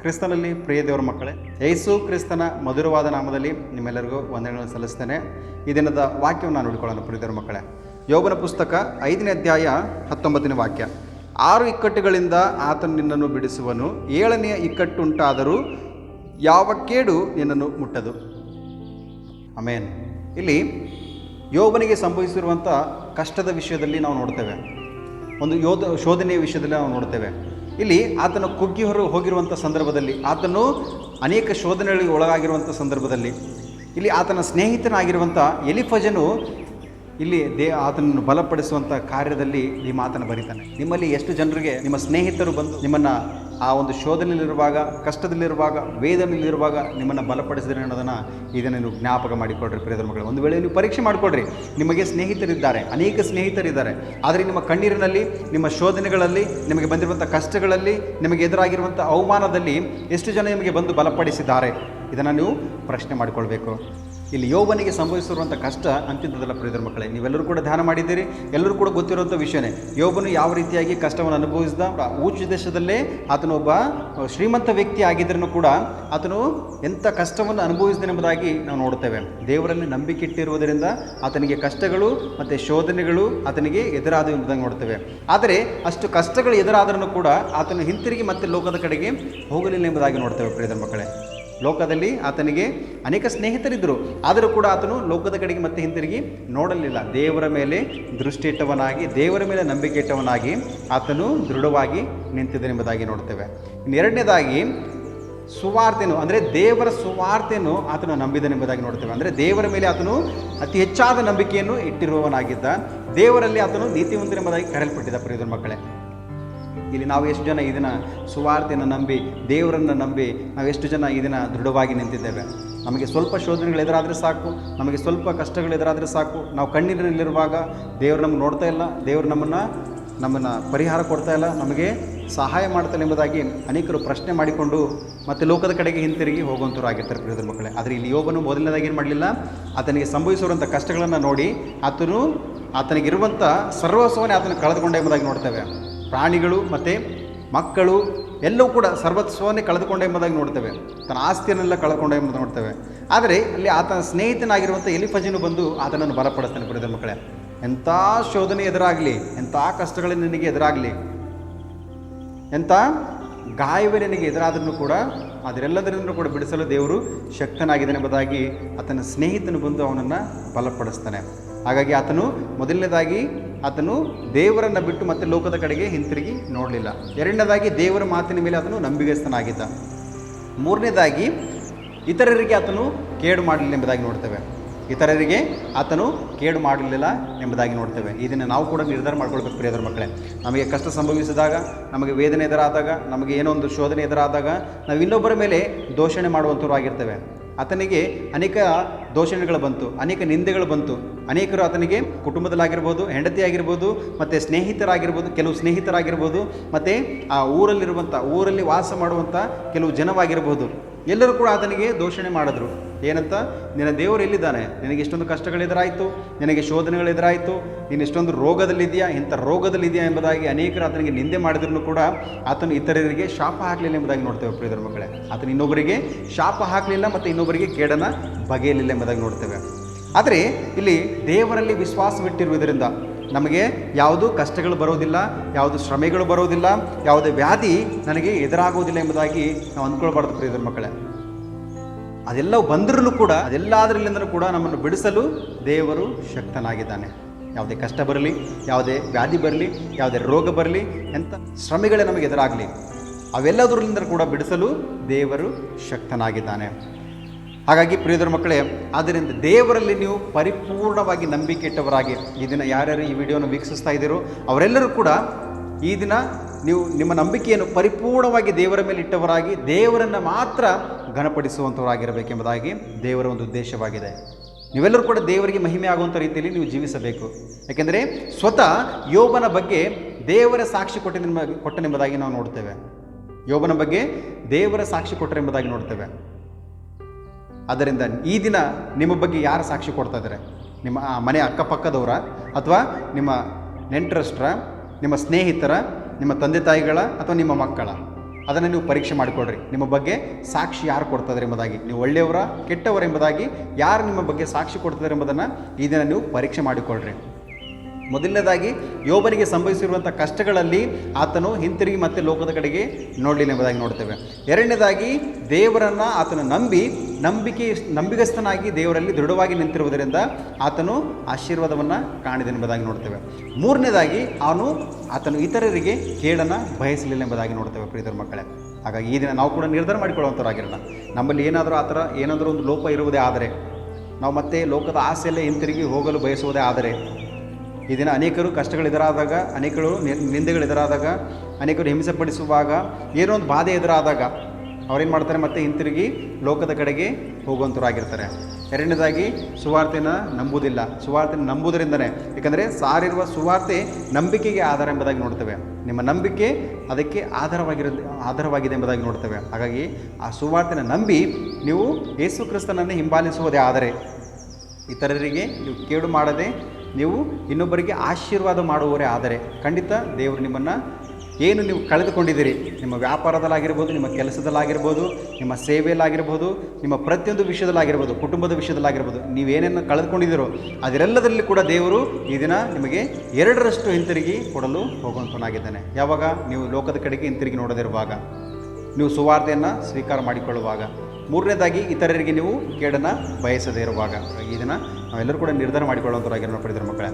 ಕ್ರಿಸ್ತನಲ್ಲಿ ಪ್ರಿಯ ದೇವರ ಮಕ್ಕಳೇ, ಯೇಸು ಕ್ರಿಸ್ತನ ಮಧುರವಾದ ನಾಮದಲ್ಲಿ ನಿಮ್ಮೆಲ್ಲರಿಗೂ ವಂದನೆಗಳನ್ನು ಸಲ್ಲಿಸ್ತೇನೆ. ಈ ದಿನದ ವಾಕ್ಯವನ್ನು ನಾನು ನೋಡಿಕೊಳ್ಳೋಣ ಪ್ರಿಯ ದೇವರ ಮಕ್ಕಳೇ ಯೋಗನ ಪುಸ್ತಕ ಐದನೇ ಅಧ್ಯಾಯ ಹತ್ತೊಂಬತ್ತನೇ ವಾಕ್ಯ. ಆರು ಇಕ್ಕಟ್ಟುಗಳಿಂದ ಆತನು ನಿನ್ನನ್ನು ಬಿಡಿಸುವನು, ಏಳನೆಯ ಇಕ್ಕಟ್ಟುಂಟಾದರೂ ಯಾವ ಕೇಡು ನಿನ್ನನ್ನು ಮುಟ್ಟದು? ಅಮೇನ್ ಇಲ್ಲಿ ಯೋಬನಿಗೆ ಸಂಭವಿಸಿರುವಂಥ ಕಷ್ಟದ ವಿಷಯದಲ್ಲಿ ನಾವು ನೋಡ್ತೇವೆ. ಒಂದು ಯೋಧ ಶೋಧನೆಯ ವಿಷಯದಲ್ಲಿ ನಾವು ನೋಡ್ತೇವೆ. ಇಲ್ಲಿ ಆತನು ಕುಗ್ಗಿ ಹೊರ ಹೋಗಿರುವಂಥ ಸಂದರ್ಭದಲ್ಲಿ, ಆತನು ಅನೇಕ ಶೋಧನೆಗಳಿಗೆ ಒಳಗಾಗಿರುವಂಥ ಸಂದರ್ಭದಲ್ಲಿ, ಇಲ್ಲಿ ಆತನ ಸ್ನೇಹಿತನಾಗಿರುವಂಥ ಎಲಿಫಜನು ಇಲ್ಲಿ ದೇ ಆತನನ್ನು ಬಲಪಡಿಸುವಂಥ ಕಾರ್ಯದಲ್ಲಿ ಈ ಮಾತನ್ನು ಬರೀತಾನೆ. ನಿಮ್ಮಲ್ಲಿ ಎಷ್ಟು ಜನರಿಗೆ, ನಿಮ್ಮ ಸ್ನೇಹಿತರು ಬಂದು ನಿಮ್ಮನ್ನು ಆ ಒಂದು ಶೋಧನೆಯಲ್ಲಿರುವಾಗ ಕಷ್ಟದಲ್ಲಿರುವಾಗ ವೇದನೆಯಲ್ಲಿರುವಾಗ ನಿಮ್ಮನ್ನು ಬಲಪಡಿಸಿದ್ರೆ ಅನ್ನೋದನ್ನು ಇದನ್ನು ನೀವು ಜ್ಞಾಪಕ ಮಾಡಿಕೊಡ್ರಿ ಪ್ರಿಯಧರ್ಮಗಳು ಒಂದು ವೇಳೆ ನೀವು ಪರೀಕ್ಷೆ ಮಾಡಿಕೊಡ್ರಿ, ನಿಮಗೆ ಸ್ನೇಹಿತರಿದ್ದಾರೆ, ಅನೇಕ ಸ್ನೇಹಿತರಿದ್ದಾರೆ, ಆದರೆ ನಿಮ್ಮ ಕಣ್ಣೀರಿನಲ್ಲಿ, ನಿಮ್ಮ ಶೋಧನೆಗಳಲ್ಲಿ, ನಿಮಗೆ ಬಂದಿರುವಂಥ ಕಷ್ಟಗಳಲ್ಲಿ, ನಿಮಗೆ ಎದುರಾಗಿರುವಂಥ ಅವಮಾನದಲ್ಲಿ ಎಷ್ಟು ಜನ ನಿಮಗೆ ಬಂದು ಬಲಪಡಿಸಿದ್ದಾರೆ? ಇದನ್ನು ನೀವು ಪ್ರಶ್ನೆ ಮಾಡಿಕೊಳ್ಬೇಕು. ಇಲ್ಲಿ ಯೋಬನಿಗೆ ಸಂಭವಿಸಿರುವಂಥ ಕಷ್ಟ ಅಂತಿದ್ದದಲ್ಲ ಪ್ರಿಯರ ಮಕ್ಕಳೇ, ನೀವೆಲ್ಲರೂ ಕೂಡ ಧ್ಯಾನ ಮಾಡಿದ್ದೀರಿ. ಎಲ್ಲರೂ ಕೂಡ ಗೊತ್ತಿರುವಂಥ ವಿಷಯನೇ, ಯೋಬನು ಯಾವ ರೀತಿಯಾಗಿ ಕಷ್ಟವನ್ನು ಅನುಭವಿಸಿದ ಊಚ ದೇಶದಲ್ಲೇ ಆತನೊಬ್ಬ ಶ್ರೀಮಂತ ವ್ಯಕ್ತಿ ಆಗಿದ್ರೂ ಕೂಡ ಆತನು ಎಂಥ ಕಷ್ಟವನ್ನು ಅನುಭವಿಸಿದೆಂಬುದಾಗಿ ನಾವು ನೋಡ್ತೇವೆ ದೇವರಲ್ಲಿ ನಂಬಿಕೆ ಇಟ್ಟಿರುವುದರಿಂದ ಆತನಿಗೆ ಕಷ್ಟಗಳು ಮತ್ತು ಶೋಧನೆಗಳು ಆತನಿಗೆ ಎದುರಾದವು ಎಂಬುದಾಗಿ ನೋಡ್ತೇವೆ ಆದರೆ ಅಷ್ಟು ಕಷ್ಟಗಳು ಎದುರಾದರೂ ಕೂಡ ಆತನು ಹಿಂತಿರುಗಿ ಮತ್ತೆ ಲೋಕದ ಕಡೆಗೆ ಹೋಗಲಿಲ್ಲ ಎಂಬುದಾಗಿ ನೋಡ್ತೇವೆ ಪ್ರಿಯರ ಮಕ್ಕಳೇ. ಲೋಕದಲ್ಲಿ ಆತನಿಗೆ ಅನೇಕ ಸ್ನೇಹಿತರಿದ್ದರು. ಆದರೂ ಕೂಡ ಆತನು ಲೋಕದ ಕಡೆಗೆ ಮತ್ತೆ ಹಿಂತಿರುಗಿ ನೋಡಲಿಲ್ಲ. ದೇವರ ಮೇಲೆ ದೃಷ್ಟಿ ಇಟ್ಟವನಾಗಿ ದೇವರ ಮೇಲೆ ನಂಬಿಕೆ ಇಟ್ಟವನಾಗಿ ಆತನು ದೃಢವಾಗಿ ನಿಂತಿದ್ದನೆಂಬುದಾಗಿ ನೋಡ್ತೇವೆ ಎರಡನೇದಾಗಿ ಸುವಾರ್ತೆನು ಅಂದರೆ ದೇವರ ಸುವಾರ್ತೆಯನ್ನು ಆತನು ನಂಬಿದನೆಂಬುದಾಗಿ ನೋಡ್ತೇವೆ ಅಂದರೆ ದೇವರ ಮೇಲೆ ಆತನು ಅತಿ ಹೆಚ್ಚಾದ ನಂಬಿಕೆಯನ್ನು ಇಟ್ಟಿರುವವನಾಗಿದ್ದ, ದೇವರಲ್ಲಿ ಆತನು ನೀತಿವಂತನೆಂಬುದಾಗಿ ಕರೆಯಲ್ಪಟ್ಟಿದ್ದ ಪ್ರಿಯದ ಮಕ್ಕಳೇ ಇಲ್ಲಿ ನಾವು ಎಷ್ಟು ಜನ ಇದನ್ನ ಸುವಾರ್ತೆಯನ್ನು ನಂಬಿ, ದೇವರನ್ನು ನಂಬಿ, ನಾವು ಎಷ್ಟು ಜನ ಇದನ್ನ ದೃಢವಾಗಿ ನಿಂತಿದ್ದೇವೆ? ನಮಗೆ ಸ್ವಲ್ಪ ಶೋಧನೆಗಳು ಎದುರಾದರೆ ಸಾಕು, ನಮಗೆ ಸ್ವಲ್ಪ ಕಷ್ಟಗಳು ಎದುರಾದರೆ ಸಾಕು. ನಾವು ಕಣ್ಣೀರಿನಲ್ಲಿರುವಾಗ ದೇವರು ನಮ್ಗೆ ನೋಡ್ತಾ ಇಲ್ಲ, ದೇವರು ನಮ್ಮನ್ನು ನಮ್ಮನ್ನು ಪರಿಹಾರ ಕೊಡ್ತಾ ಇಲ್ಲ, ನಮಗೆ ಸಹಾಯ ಮಾಡ್ತಾ ಎಂಬುದಾಗಿ ಅನೇಕರು ಪ್ರಶ್ನೆ ಮಾಡಿಕೊಂಡು ಮತ್ತು ಲೋಕದ ಕಡೆಗೆ ಹಿಂತಿರುಗಿ ಹೋಗುವಂಥವ್ರು ಆಗಿರ್ತಾರೆ ಪ್ರಿಯದ ಮಕ್ಕಳೇ. ಆದರೆ ಇಲ್ಲಿ ಯೋಗನು ಮೊದಲನೇದಾಗಿ ಏನು ಮಾಡಲಿಲ್ಲ? ಆತನಿಗೆ ಸಂಭವಿಸಿರುವಂಥ ಕಷ್ಟಗಳನ್ನು ನೋಡಿ ಆತನು ಆತನಿಗಿರುವಂಥ ಸರ್ವಸ್ವನೇ ಆತನ ಕಳೆದುಕೊಂಡ ಎಂಬುದಾಗಿ ನೋಡ್ತೇವೆ. ಪ್ರಾಣಿಗಳು ಮತ್ತು ಮಕ್ಕಳು ಎಲ್ಲವೂ ಕೂಡ ಸರ್ವತ್ಸವನ್ನೇ ಕಳೆದುಕೊಂಡ ಎಂಬುದಾಗಿ ನೋಡ್ತೇವೆ. ತನ್ನ ಆಸ್ತಿಯನ್ನೆಲ್ಲ ಕಳೆದುಕೊಂಡ ಎಂಬುದು ನೋಡ್ತೇವೆ. ಆದರೆ ಅಲ್ಲಿ ಆತನ ಸ್ನೇಹಿತನಾಗಿರುವಂಥ ಎಲಿಫಜಿನು ಬಂದು ಆತನನ್ನು ಬಲಪಡಿಸ್ತಾನೆ ಪ್ರಿಯದ ಮಕ್ಕಳೇ. ಎಂಥ ಶೋಧನೆ ಎದುರಾಗಲಿ, ಎಂಥ ಕಷ್ಟಗಳು ನಿನಗೆ ಎದುರಾಗಲಿ, ಎಂಥ ಗಾಯವೇ ನಿನಗೆ ಎದುರಾದ್ರೂ ಕೂಡ ಅದರೆಲ್ಲದರಿಂದ ಕೂಡ ಬಿಡಿಸಲು ದೇವರು ಶಕ್ತನಾಗಿದ್ದಾನೆ ಎಂಬುದಾಗಿ ಆತನ ಸ್ನೇಹಿತನು ಬಂದು ಅವನನ್ನು ಬಲಪಡಿಸ್ತಾನೆ. ಹಾಗಾಗಿ ಆತನು ಮೊದಲನೇದಾಗಿ ಆತನು ದೇವರನ್ನು ಬಿಟ್ಟು ಮತ್ತೆ ಲೋಕದ ಕಡೆಗೆ ಹಿಂತಿರುಗಿ ನೋಡಲಿಲ್ಲ. ಎರಡನೇದಾಗಿ ದೇವರ ಮಾತಿನ ಮೇಲೆ ಆತನು ನಂಬಿಗಸ್ತನಾಗಿದ್ದ. ಮೂರನೇದಾಗಿ ಇತರರಿಗೆ ಆತನು ಕೇಡು ಮಾಡಲಿಲ್ಲ ಎಂಬುದಾಗಿ ನೋಡ್ತೇವೆ. ಇತರರಿಗೆ ಆತನು ಕೇಡು ಮಾಡಲಿಲ್ಲ ಎಂಬುದಾಗಿ ನೋಡ್ತೇವೆ. ಇದನ್ನು ನಾವು ಕೂಡ ನಿರ್ಧಾರ ಮಾಡ್ಕೊಳ್ಬೇಕು ಪ್ರಿಯದರ ಮಕ್ಕಳೇ. ನಮಗೆ ಕಷ್ಟ ಸಂಭವಿಸಿದಾಗ, ನಮಗೆ ವೇದನೆ ಎದುರಾದಾಗ, ನಮಗೆ ಏನೋ ಒಂದು ಶೋಧನೆ ಎದುರಾದಾಗ ನಾವು ಇನ್ನೊಬ್ಬರ ಮೇಲೆ ದೋಷಣೆ ಮಾಡುವಂಥವ್ರು ಆಗಿರ್ತೇವೆ ಆತನಿಗೆ ಅನೇಕ ದೋಷಣೆಗಳು ಬಂತು, ಅನೇಕ ನಿಂದೆಗಳು ಬಂತು. ಅನೇಕರು ಆತನಿಗೆ ಕುಟುಂಬದಲ್ಲಾಗಿರ್ಬೋದು ಹೆಂಡತಿ ಆಗಿರ್ಬೋದು ಮತ್ತು ಸ್ನೇಹಿತರಾಗಿರ್ಬೋದು, ಕೆಲವು ಸ್ನೇಹಿತರಾಗಿರ್ಬೋದು, ಮತ್ತು ಆ ಊರಲ್ಲಿರುವಂಥ, ಊರಲ್ಲಿ ವಾಸ ಮಾಡುವಂಥ ಕೆಲವು ಜನವಾಗಿರ್ಬೋದು. ಎಲ್ಲರೂ ಕೂಡ ಆತನಿಗೆ ದೋಷಣೆ ಮಾಡಿದ್ರು. ಏನಂತ? ನಿನ್ನ ದೇವರು ಎಲ್ಲಿದ್ದಾನೆ? ನಿನಗೆ ಇಷ್ಟೊಂದು ಕಷ್ಟಗಳು ಎದುರಾಯಿತು? ನಿನಗೆ ಶೋಧನೆಗಳು ಎದುರಾಯಿತು? ನೀನು ಇಷ್ಟೊಂದು ರೋಗದಲ್ಲಿದೆಯಾ ಇಂಥ ರೋಗದಲ್ಲಿದೆಯಾ ಎಂಬುದಾಗಿ ಅನೇಕರು ಆತನಿಗೆ ನಿಂದೆ ಮಾಡಿದ್ರು ಕೂಡ ಆತನು ಇತರರಿಗೆ ಶಾಪ ಹಾಕಲಿಲ್ಲ ಎಂಬುದಾಗಿ ನೋಡ್ತೇವೆ ಪ್ರಿಯದರ ಮಕ್ಕಳೇ. ಆತನು ಇನ್ನೊಬ್ಬರಿಗೆ ಶಾಪ ಹಾಕಲಿಲ್ಲ ಮತ್ತು ಇನ್ನೊಬ್ಬರಿಗೆ ಕೇಡನ ಬಗೆಯಲಿಲ್ಲ ಎಂಬುದಾಗಿ ನೋಡ್ತೇವೆ. ಆದರೆ ಇಲ್ಲಿ ದೇವರಲ್ಲಿ ವಿಶ್ವಾಸವಿಟ್ಟಿರುವುದರಿಂದ ನಮಗೆ ಯಾವುದು ಕಷ್ಟಗಳು ಬರೋದಿಲ್ಲ, ಯಾವುದು ಶ್ರಮೆಗಳು ಬರೋದಿಲ್ಲ, ಯಾವುದೇ ವ್ಯಾಧಿ ನನಗೆ ಎದುರಾಗೋದಿಲ್ಲ ಎಂಬುದಾಗಿ ನಾವು ಅಂದ್ಕೊಳ್ಬಾರ್ದು ಪ್ರಿಯದರ ಮಕ್ಕಳೇ. ಅದೆಲ್ಲ ಬಂದ್ರೂ ಕೂಡ, ಅದೆಲ್ಲದರಲ್ಲಿಂದಲೂ ಕೂಡ ನಮ್ಮನ್ನು ಬಿಡಿಸಲು ದೇವರು ಶಕ್ತನಾಗಿದ್ದಾನೆ. ಯಾವುದೇ ಕಷ್ಟ ಬರಲಿ, ಯಾವುದೇ ವ್ಯಾಧಿ ಬರಲಿ, ಯಾವುದೇ ರೋಗ ಬರಲಿ, ಎಂಥ ಶ್ರಮೆಗಳೇ ನಮಗೆ ಎದುರಾಗಲಿ ಅವೆಲ್ಲದರಿಂದ ಕೂಡ ಬಿಡಿಸಲು ದೇವರು ಶಕ್ತನಾಗಿದ್ದಾನೆ. ಹಾಗಾಗಿ ಪ್ರಿಯದರ ಮಕ್ಕಳೇ ಆದ್ದರಿಂದ ದೇವರಲ್ಲಿ ನೀವು ಪರಿಪೂರ್ಣವಾಗಿ ನಂಬಿಕೆ ಇಟ್ಟವರಾಗಿ ಈ ದಿನ ಯಾರ್ಯಾರು ಈ ವಿಡಿಯೋನ ವೀಕ್ಷಿಸ್ತಾ ಇದ್ದೀರೋ, ಅವರೆಲ್ಲರೂ ಕೂಡ ಈ ದಿನ ನೀವು ನಿಮ್ಮ ನಂಬಿಕೆಯನ್ನು ಪರಿಪೂರ್ಣವಾಗಿ ದೇವರ ಮೇಲೆ ಇಟ್ಟವರಾಗಿ ದೇವರನ್ನು ಮಾತ್ರ ಘನಪಡಿಸುವಂಥವರಾಗಿರಬೇಕೆಂಬುದಾಗಿ ದೇವರ ಒಂದು ಉದ್ದೇಶವಾಗಿದೆ. ನೀವೆಲ್ಲರೂ ಕೂಡ ದೇವರಿಗೆ ಮಹಿಮೆ ಆಗುವಂಥ ರೀತಿಯಲ್ಲಿ ನೀವು ಜೀವಿಸಬೇಕು. ಯಾಕೆಂದರೆ ಸ್ವತಃ ಯೋಬನ ಬಗ್ಗೆ ದೇವರ ಸಾಕ್ಷಿ ಕೊಟ್ಟಿನ ಕೊಟ್ಟನೆಂಬುದಾಗಿ ನಾವು ನೋಡ್ತೇವೆ. ಯೋಬನ ಬಗ್ಗೆ ದೇವರ ಸಾಕ್ಷಿ ಕೊಟ್ಟರೆಂಬುದಾಗಿ ನೋಡ್ತೇವೆ. ಆದ್ದರಿಂದ ಈ ದಿನ ನಿಮ್ಮ ಬಗ್ಗೆ ಯಾರು ಸಾಕ್ಷಿ ಕೊಡ್ತಾ ಇದ್ದಾರೆ? ನಿಮ್ಮ ಮನೆ ಅಕ್ಕಪಕ್ಕದವರ ಅಥವಾ ನಿಮ್ಮ ನೆಂಟರಷ್ಟರ, ನಿಮ್ಮ ಸ್ನೇಹಿತರ ನಿಮ್ಮ ತಂದೆ ತಾಯಿಗಳ ಅಥವಾ ನಿಮ್ಮ ಮಕ್ಕಳ? ಅದನ್ನು ನೀವು ಪರೀಕ್ಷೆ ಮಾಡಿಕೊಡ್ರಿ ನಿಮ್ಮ ಬಗ್ಗೆ ಸಾಕ್ಷಿ ಯಾರು ಕೊಡ್ತದ್ರೆ ಎಂಬುದಾಗಿ. ನೀವು ಒಳ್ಳೆಯವರ, ಕೆಟ್ಟವರ ಎಂಬುದಾಗಿ ಯಾರು ನಿಮ್ಮ ಬಗ್ಗೆ ಸಾಕ್ಷಿ ಕೊಡ್ತಾರೆ ಎಂಬುದನ್ನು ಈ ನೀವು ಪರೀಕ್ಷೆ ಮಾಡಿಕೊಳ್ಳ್ರಿ ಮೊದಲನೇದಾಗಿ ಯೋಬನಿಗೆ ಸಂಭವಿಸಿರುವಂಥ ಕಷ್ಟಗಳಲ್ಲಿ ಆತನು ಹಿಂತಿರುಗಿ ಮತ್ತೆ ಲೋಕದ ಕಡೆಗೆ ನೋಡಲಿಲ್ಲ ಎಂಬುದಾಗಿ ನೋಡ್ತೇವೆ. ಎರಡನೇದಾಗಿ ದೇವರನ್ನು ಆತನು ನಂಬಿ, ನಂಬಿಕೆ ನಂಬಿಗಸ್ತನಾಗಿ ದೇವರಲ್ಲಿ ದೃಢವಾಗಿ ನಿಂತಿರುವುದರಿಂದ ಆತನು ಆಶೀರ್ವಾದವನ್ನು ಕಾಣಿದೆ ಎಂಬುದಾಗಿ ನೋಡ್ತೇವೆ. ಮೂರನೇದಾಗಿ ಅವನು, ಆತನು ಇತರರಿಗೆ ಕೇಳನ್ನು ಬಯಸಲಿಲ್ಲ ಎಂಬುದಾಗಿ ನೋಡ್ತೇವೆ ಪ್ರೀತರ ಮಕ್ಕಳೇ. ಹಾಗಾಗಿ ಈ ದಿನ ನಾವು ಕೂಡ ನಿರ್ಧಾರ ಮಾಡಿಕೊಳ್ಳುವಂಥವ್ರಾಗಿರೋಣ. ನಮ್ಮಲ್ಲಿ ಏನಾದರೂ ಆ ಥರ ಏನಾದರೂ ಒಂದು ಲೋಪ ಇರುವುದೇ ಆದರೆ, ನಾವು ಮತ್ತೆ ಲೋಕದ ಆಸೆಯಲ್ಲೇ ಹಿಂತಿರುಗಿ ಹೋಗಲು ಬಯಸುವುದೇ ಆದರೆ ಈ ದಿನ ಅನೇಕರು ಕಷ್ಟಗಳು ಎದುರಾದಾಗ, ಅನೇಕರು ನಿಂದೆಗಳು ಎದುರಾದಾಗ, ಅನೇಕರು ಹಿಂಸೆಪಡಿಸುವಾಗ, ಏನೋ ಒಂದು ಬಾಧೆ ಎದುರಾದಾಗ ಅವ್ರೇನು ಮಾಡ್ತಾರೆ ಮತ್ತೆ ಹಿಂತಿರುಗಿ ಲೋಕದ ಕಡೆಗೆ ಹೋಗುವಂಥವ್ರಾಗಿರ್ತಾರೆ ಎರಡನೇದಾಗಿ ಸುವಾರ್ತೆನ ನಂಬುವುದಿಲ್ಲ. ಸುವಾರ್ತೆನ ನಂಬುವುದರಿಂದನೇ ಯಾಕಂದರೆ ಸಾರಿರುವ ಸುವಾರ್ತೆ ನಂಬಿಕೆಗೆ ಆಧಾರ ಎಂಬುದಾಗಿ ನೋಡ್ತೇವೆ. ನಿಮ್ಮ ನಂಬಿಕೆ ಅದಕ್ಕೆ ಆಧಾರವಾಗಿರೋ, ಆಧಾರವಾಗಿದೆ ಎಂಬುದಾಗಿ ನೋಡ್ತೇವೆ. ಹಾಗಾಗಿ ಆ ಸುವಾರ್ತೆನ ನಂಬಿ ನೀವು ಯೇಸು ಕ್ರಿಸ್ತನನ್ನು ಹಿಂಬಾಲಿಸುವುದೇ ಆದರೆ, ಇತರರಿಗೆ ನೀವು ಕೇಡು ಮಾಡದೆ ನೀವು ಇನ್ನೊಬ್ಬರಿಗೆ ಆಶೀರ್ವಾದ ಮಾಡುವವರೇ ಆದರೆ ಖಂಡಿತ ದೇವರು ನಿಮ್ಮನ್ನು ಏನು ನೀವು ಕಳೆದುಕೊಂಡಿದ್ದೀರಿ, ನಿಮ್ಮ ವ್ಯಾಪಾರದಲ್ಲಾಗಿರ್ಬೋದು, ನಿಮ್ಮ ಕೆಲಸದಲ್ಲಾಗಿರ್ಬೋದು, ನಿಮ್ಮ ಸೇವೆಯಲ್ಲಾಗಿರ್ಬೋದು, ನಿಮ್ಮ ಪ್ರತಿಯೊಂದು ವಿಷಯದಲ್ಲಾಗಿರ್ಬೋದು, ಕುಟುಂಬದ ವಿಷಯದಲ್ಲಾಗಿರ್ಬೋದು ನೀವೇನೇನು ಕಳೆದುಕೊಂಡಿದ್ದೀರೋ ಅದರೆಲ್ಲದರಲ್ಲಿ ಕೂಡ ದೇವರು ಈ ದಿನ ನಿಮಗೆ ಎರಡರಷ್ಟು ಹಿಂತಿರುಗಿ ಕೊಡಲು ಹೋಗುವಂತನಾಗಿದ್ದಾನೆ ಯಾವಾಗ? ನೀವು ಲೋಕದ ಕಡೆಗೆ ಹಿಂತಿರುಗಿ ನೋಡದಿರುವಾಗ. ನೀವು ಸುವಾರ್ತೆಯನ್ನು ಸ್ವೀಕಾರ ಮಾಡಿಕೊಳ್ಳುವಾಗ. ಮೂರನೇದಾಗಿ ಇತರರಿಗೆ ನೀವು ಕೇಡನ್ನು ಬಯಸದೇ ಇರುವಾಗ. ಇದನ್ನು ದಿನ ನಾವೆಲ್ಲರೂ ಕೂಡ ನಿರ್ಧಾರ ಮಾಡಿಕೊಳ್ಳುವಂಥವ್ರಾಗಿರೋ ಪಡೆದಿರೋ ಮಕ್ಕಳೇ.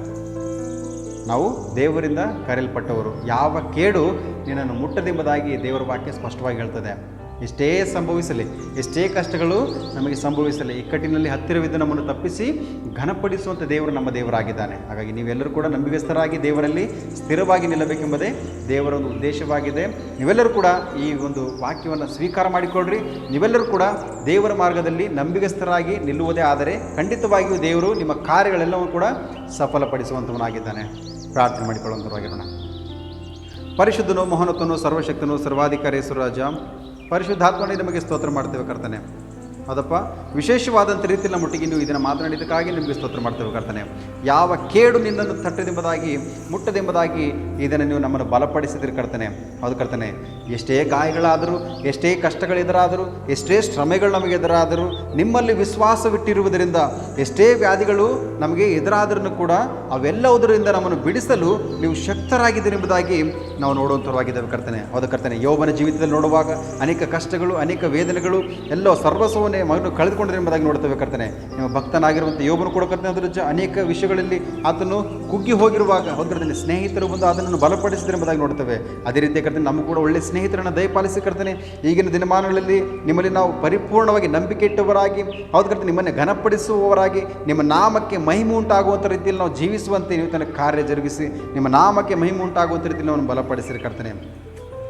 ನಾವು ದೇವರಿಂದ ಕರೆಯಲ್ಪಟ್ಟವರು. ಯಾವ ಕೇಡು ನಿನ್ನನ್ನು ಮುಟ್ಟದೆಂಬುದಾಗಿ ದೇವರ ವಾಕ್ಯ ಸ್ಪಷ್ಟವಾಗಿ ಹೇಳ್ತದೆ. ಎಷ್ಟೇ ಸಂಭವಿಸಲಿ, ಎಷ್ಟೇ ಕಷ್ಟಗಳು ನಮಗೆ ಸಂಭವಿಸಲಿ ಇಕ್ಕಟ್ಟಿನಲ್ಲಿ ಹತ್ತಿರವಿದ್ದು ನಮ್ಮನ್ನು ತಪ್ಪಿಸಿ ಘನಪಡಿಸುವಂಥ ದೇವರು ನಮ್ಮ ದೇವರಾಗಿದ್ದಾನೆ. ಹಾಗಾಗಿ ನೀವೆಲ್ಲರೂ ಕೂಡ ನಂಬಿಗಸ್ತರಾಗಿ ದೇವರಲ್ಲಿ ಸ್ಥಿರವಾಗಿ ನಿಲ್ಲಬೇಕೆಂಬುದೇ ದೇವರ ಒಂದು ಉದ್ದೇಶವಾಗಿದೆ. ನೀವೆಲ್ಲರೂ ಕೂಡ ಈ ಒಂದು ವಾಕ್ಯವನ್ನು ಸ್ವೀಕಾರ ಮಾಡಿಕೊಳ್ಳ್ರಿ. ನೀವೆಲ್ಲರೂ ಕೂಡ ದೇವರ ಮಾರ್ಗದಲ್ಲಿ ನಂಬಿಗಸ್ತರಾಗಿ ನಿಲ್ಲುವುದೇ ಆದರೆ ಖಂಡಿತವಾಗಿಯೂ ದೇವರು ನಿಮ್ಮ ಕಾರ್ಯಗಳೆಲ್ಲವೂ ಕೂಡ ಸಫಲಪಡಿಸುವಂಥವನಾಗಿದ್ದಾನೆ ಪ್ರಾರ್ಥನೆ ಮಾಡಿಕೊಳ್ಳುವಂಥವಾಗಿರೋಣ ಪರಿಶುದ್ಧನು ಮೋಹನತನು ಸರ್ವಶಕ್ತನು, ಸರ್ವಾಧಿಕಾರಿ ರಾಜ. ಪರಿಶುದ್ಧಾತ್ಮನೇ ನಿಮಗೆ ಸ್ತೋತ್ರ ಮಾಡ್ತೇವೆ ಕರ್ತನೆ. ಅದಪ್ಪ ವಿಶೇಷವಾದಂಥ ರೀತಿಯಲ್ಲಿ ಮುಟ್ಟಿಗೆ ನೀವು ಇದನ್ನು ಮಾತನಾಡಿದ್ದಕ್ಕಾಗಿ ನಿಮಗೆ ಸ್ತೋತ್ರ ಮಾಡ್ತೇವೆ ಕರ್ತನೆ. ಯಾವ ಕೇಡು ನಿನ್ನನ್ನು ತಟ್ಟದೆಂಬುದಾಗಿ, ಮುಟ್ಟದೆಂಬುದಾಗಿ ಇದನ್ನು ನೀವು ನಮ್ಮನ್ನು ಬಲಪಡಿಸಿದ್ರೆ ಕರ್ತನೆ. ಹೌದು ಕರ್ತನೆ. ಎಷ್ಟೇ ಗಾಯಗಳಾದರೂ, ಎಷ್ಟೇ ಕಷ್ಟಗಳೆದುರಾದರೂ ಎಷ್ಟೇ ಶ್ರಮೆಗಳು ನಮಗೆ ಎದುರಾದರೂ, ನಿಮ್ಮಲ್ಲಿ ವಿಶ್ವಾಸವಿಟ್ಟಿರುವುದರಿಂದ, ಎಷ್ಟೇ ವ್ಯಾಧಿಗಳು ನಮಗೆ ಎದುರಾದ್ರೂ ಕೂಡ ಅವೆಲ್ಲವುದರಿಂದ ನಮ್ಮನ್ನು ಬಿಡಿಸಲು ನೀವು ಶಕ್ತರಾಗಿದ್ದೀರಿ ಎಂಬುದಾಗಿ ನಾವು ನೋಡುವಂಥವಾಗಿದ್ದೇವೆ ಕರ್ತನೆ. ಹೌದು ಕರ್ತನೆ. ಯೌವನ ಜೀವಿತದಲ್ಲಿ ನೋಡುವಾಗ ಅನೇಕ ಕಷ್ಟಗಳು, ಅನೇಕ ವೇದನೆಗಳು, ಎಲ್ಲೋ ಸರ್ವಸ್ವವನ್ನೇ ಮಗನು ಕಳೆದುಕೊಂಡಿದೆ ಎಂಬುದಾಗಿ ನೋಡ್ತೇವೆ ಕರ್ತನೆ. ನಿಮ್ಮ ಭಕ್ತನಾಗಿರುವಂಥ ಯೋಬನು ಕೂಡ ಕರ್ತನೆ, ಅದರ ಜ ಅನೇಕ ವಿಷಯಗಳಲ್ಲಿ ಆತನು ಕುಗ್ಗಿ ಹೋಗಿರುವಾಗ ಹೌದು ಸ್ನೇಹಿತರು ಬಂದು ಅದನ್ನು ಬಲಪಡಿಸಿದ್ರೆ ಎಂಬುದಾಗಿ ನೋಡ್ತೇವೆ ಅದೇ ರೀತಿ ಕರ್ತನೆ ನಮಗೂ ಕೂಡ ಒಳ್ಳೆ ಸ್ನೇಹಿತರನ್ನು ದಯಪಾಲಿಸಿ ಕರ್ತನೆ, ಈಗಿನ ದಿನಮಾನಗಳಲ್ಲಿ ನಿಮ್ಮಲ್ಲಿ ನಾವು ಪರಿಪೂರ್ಣವಾಗಿ ನಂಬಿಕೆ ಇಟ್ಟವರಾಗಿ, ಹೌದು ಕರ್ತನೆ, ನಿಮ್ಮನ್ನು ಘನಪಡಿಸುವವರಾಗಿ, ನಿಮ್ಮ ನಾಮಕ್ಕೆ ಮಹಿಮೆ ಉಂಟಾಗುವಂಥ ರೀತಿಯಲ್ಲಿ ನಾವು ಜೀವಿಸುವಂತೆ ನೀವು ತನ್ನ ಕಾರ್ಯ ಜರುಗಿಸಿ, ನಿಮ್ಮ ನಾಮಕ್ಕೆ ಮಹಿಮೆ ಉಂಟಾಗುವಂಥ ರೀತಿಯಲ್ಲಿ ನಾವು ಬಲಪಡಿಸಿರಿ ಕರ್ತನೆ.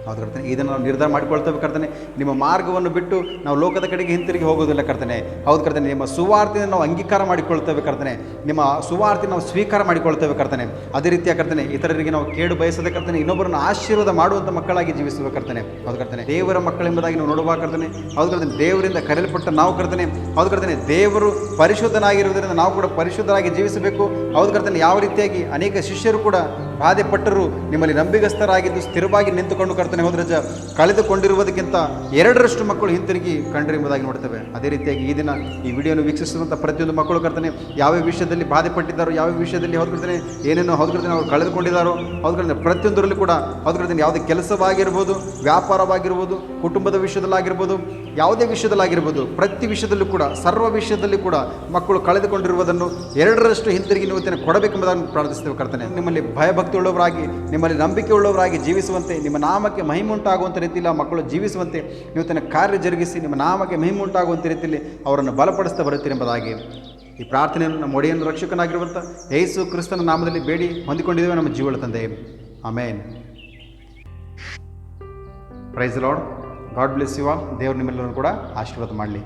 ಹೌದು ಕರ್ತನೆ ಇದನ್ನು ನಾವು ನಿರ್ಧಾರ ಮಾಡಿಕೊಳ್ತೇವೆ ಕರ್ತನೆ. ನಿಮ್ಮ ಮಾರ್ಗವನ್ನು ಬಿಟ್ಟು ನಾವು ಲೋಕದ ಕಡೆಗೆ ಹಿಂತಿರುಗಿ ಹೋಗೋದಿಲ್ಲ ಕರ್ತನೆ. ಹೌದು ಕರ್ತನೆ, ನಿಮ್ಮ ಸುವಾರ್ತೆಯನ್ನು ನಾವು ಅಂಗೀಕಾರ ಮಾಡಿಕೊಳ್ತೇವೆ ಕರ್ತನೆ. ನಿಮ್ಮ ಸುವಾರ್ತೆ ನಾವು ಸ್ವೀಕಾರ ಮಾಡಿಕೊಳ್ತೇವೆ ಕರ್ತನೆ. ಅದೇ ರೀತಿಯ ಕರ್ತನೆ, ಇತರರಿಗೆ ನಾವು ಕೇಡು ಬಯಸದೆ ಕರ್ತನೆ, ಇನ್ನೊಬ್ಬರನ್ನು ಆಶೀರ್ವಾದ ಮಾಡುವಂಥ ಮಕ್ಕಳಾಗಿ ಜೀವಿಸುವ ಕರ್ತನೆ. ಹೌದು ಕರ್ತನೆ, ದೇವರ ಮಕ್ಕಳೆಂಬುದಾಗಿ ನಾವು ನೋಡುವ ಕರ್ತನೆ. ಹೌದು ಕರ್ತನೆ, ದೇವರಿಂದ ಕರೆಯಲ್ಪಟ್ಟ ನಾವು ಕರ್ತನೆ. ಹೌದು ಕರ್ತನೆ, ದೇವರು ಪರಿಶುದ್ಧನಾಗಿರುವುದರಿಂದ ನಾವು ಕೂಡ ಪರಿಶುದ್ಧರಾಗಿ ಜೀವಿಸಬೇಕು. ಹೌದು ಕರ್ತನೆ, ಯಾವ ರೀತಿಯಾಗಿ ಅನೇಕ ಶಿಷ್ಯರು ಕೂಡ ಬಾಧೆ ಪಟ್ಟರು ನಿಮ್ಮಲ್ಲಿ ನಂಬಿಗಸ್ತರಾಗಿದ್ದು ಸ್ಥಿರವಾಗಿ ನಿಂತುಕೊಂಡು ಕರ್ತನೆ ಹೋದ್ರಜ ಕಳೆದುಕೊಂಡಿರುವುದಕ್ಕಿಂತ ಎರಡರಷ್ಟು ಮಕ್ಕಳು ಹಿಂತಿರುಗಿ ಕಂಡ್ರೆ ಎಂಬುದಾಗಿ ನೋಡ್ತೇವೆ. ಅದೇ ರೀತಿಯಾಗಿ ಈ ದಿನ ಈ ವಿಡಿಯೋನ ವೀಕ್ಷಿಸುವಂಥ ಪ್ರತಿಯೊಂದು ಮಕ್ಕಳು ಕರ್ತನೆ ಯಾವ ವಿಷಯದಲ್ಲಿ ಬಾಧೆ ಪಟ್ಟಿದ್ದಾರೋ ಯಾವ ವಿಷಯದಲ್ಲಿ ಏನೇನು ಏನೇನೋ ಹೌದು ಅವರು ಕಳೆದುಕೊಂಡಿದ್ದಾರೋ, ಹೌದು ಕರ್ತನೆ ಪ್ರತಿಯೊಂದರಲ್ಲೂ ಕೂಡ ಹೌದು ಕರ್ತನೆ ಯಾವುದೇ ಕೆಲಸವಾಗಿರ್ಬೋದು, ವ್ಯಾಪಾರವಾಗಿರ್ಬೋದು, ಕುಟುಂಬದ ವಿಷಯದಲ್ಲಾಗಿರ್ಬೋದು ಯಾವುದೇ ವಿಷಯದಲ್ಲಾಗಿರ್ಬೋದು, ಪ್ರತಿ ವಿಷಯದಲ್ಲೂ ಕೂಡ, ಸರ್ವ ವಿಷಯದಲ್ಲಿ ಕೂಡ ಮಕ್ಕಳು ಕಳೆದುಕೊಂಡಿರುವುದನ್ನು ಎರಡರಷ್ಟು ಹಿಂತಿರುಗಿ ನೀವು ಕೊಡಬೇಕೆಂಬುದನ್ನು ಪ್ರಾರ್ಥಿಸ್ತೇವೆ ಕರ್ತನೆ. ನಿಮ್ಮಲ್ಲಿ ಭಯಭಕ್ತಿ ಉಳ್ಳವರಾಗಿ ನಿಮ್ಮಲ್ಲಿ ನಂಬಿಕೆ ಉಳ್ಳವರಾಗಿ ಜೀವಿಸುವಂತೆ, ನಿಮ್ಮ ನಾಮಕ್ಕೆ ಮಹಿಮುಂಟಾಗುವಂಥ ರೀತಿಯಲ್ಲಿ ಮಕ್ಕಳು ಜೀವಿಸುವಂತೆ, ನೀವು ತನ್ನ ಕಾರ್ಯ ಜರುಗಿಸಿ, ನಿಮ್ಮ ನಾಮಕ್ಕೆ ಮಹಿಮುಂಟಾಗುವಂಥ ರೀತಿಯಲ್ಲಿ ಅವರನ್ನು ಬಲಪಡಿಸ್ತಾ ಬರುತ್ತೀರಿ ಎಂಬುದಾಗಿ ಈ ಪ್ರಾರ್ಥನೆಯನ್ನು ನಮ್ಮ ಒಡೆಯನ್ನು ರಕ್ಷಕನಾಗಿರುವಂಥ ಯೇಸು ಕ್ರಿಸ್ತನ ನಾಮದಲ್ಲಿ ಬೇಡಿ ಹೊಂದಿಕೊಂಡಿದ್ದೇವೆ ನಮ್ಮ ಜೀವಳ ತಂದೆ. Amen. Praise Lord god bless you all ದೇವ್ರು ನಿಮ್ಮೆಲ್ಲರೂ ಕೂಡ ಆಶೀರ್ವಾದ ಮಾಡಲಿ